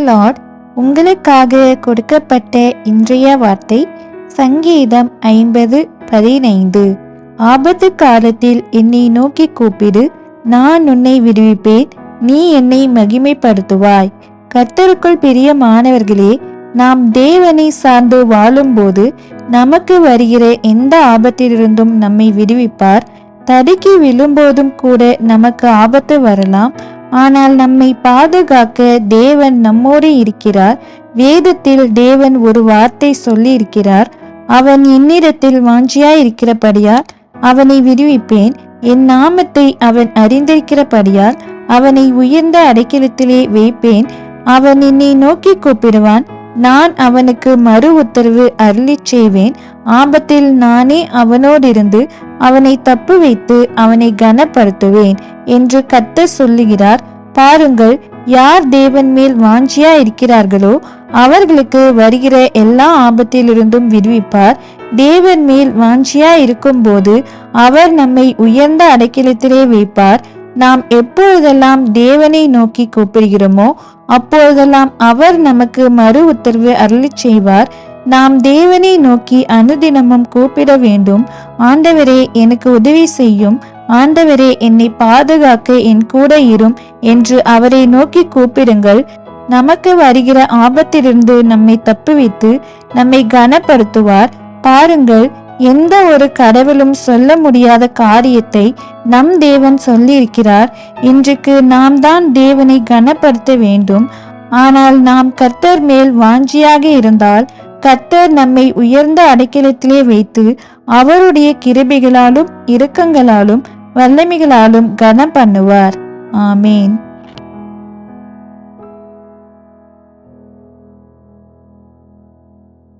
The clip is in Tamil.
லார்ட் உங்களுக்காக கொடுக்கப்பட்ட இன்றைய வார்த்தை சங்கீதம் ஐம்பது பதினைந்து. ஆபத்து காலத்தில் என்னை நோக்கி கூப்பிடு. நான் உன்னை விடுவிப்பேன். நீ என்னை மகிமைப்படுத்துவாய். கர்த்தருக்குள் பிரியமானவர்களே நாம் தேவனை சார்ந்து வாழும்போது நமக்கு வருகிற எந்த ஆபத்திலிருந்தும் நம்மை விடுவிப்பார். தடுக்கி விழும்போதும் கூட நமக்கு ஆபத்து வரலாம். ஆனால் நம்மை பாதுகாக்க தேவன் நம்மோடு இருக்கிறார். வேதத்தில் தேவன் ஒரு வார்த்தை சொல்லி இருக்கிறார் அவன் என்னிடத்தில் வாஞ்சியாயிருக்கிறபடியால் அவனை விடுவிப்பேன். என் நாமத்தை அவன் அறிந்திருக்கிறபடியால் அவனை உயர்ந்த அடைக்கலத்திலே வைப்பேன். அவன் என்னை நோக்கி கூப்பிடுவான். நான் அவனுக்கு மறு உத்தரவு அருளி செய்வேன். ஆபத்தில் நானே அவனோடிருந்து அவனை தப்பு வைத்து அவனை கனப்படுத்துவேன் என்று கத்த சொல்லுகிறார். பாருங்கள் யார் தேவன் மேல் வாஞ்சியா இருக்கிறார்களோ அவர்களுக்கு வருகிற எல்லா ஆபத்திலிருந்தும் விடுவிப்பார். தேவன் மேல் வாஞ்சியா இருக்கும்போது அவர் நம்மை உயர்ந்த அடைக்கலத்திலே வைப்பார். நாம் எப்பொழுதெல்லாம் தேவனை நோக்கி கூப்பிடுகிறோமோ அப்பொழுதெல்லாம் அவர் நமக்கு மறு உத்தரவு அருளிச் செய்வார். நாம் தேவனை நோக்கி அனுதினமும் கூப்பிட வேண்டும். ஆண்டவரே எனக்கு உதவி செய்யும். ஆண்டவரே என்னை பாதுகாக்க என் கூட இரும் என்று அவரை நோக்கி கூப்பிடுங்கள். நமக்கு வருகிற ஆபத்திலிருந்து நம்மை தப்புவித்து நம்மை கனப்படுத்துவார். பாருங்கள் எந்த ஒரு கடவுளும் சொல்ல முடியாத காரியத்தை நம் தேவன் சொல்லியிருக்கிறார். இன்றைக்கு நாம் தான் தேவனை கனப்படுத்த வேண்டும். ஆனால் நாம் கர்த்தர் மேல் வாஞ்சியாக இருந்தால் கர்த்தர் நம்மை உயர்ந்த அடைக்கலத்திலே வைத்து அவருடைய கிருபிகளாலும் இரக்கங்களாலும் வல்லமைகளாலும் கனம் பண்ணுவார் ஆமேன்.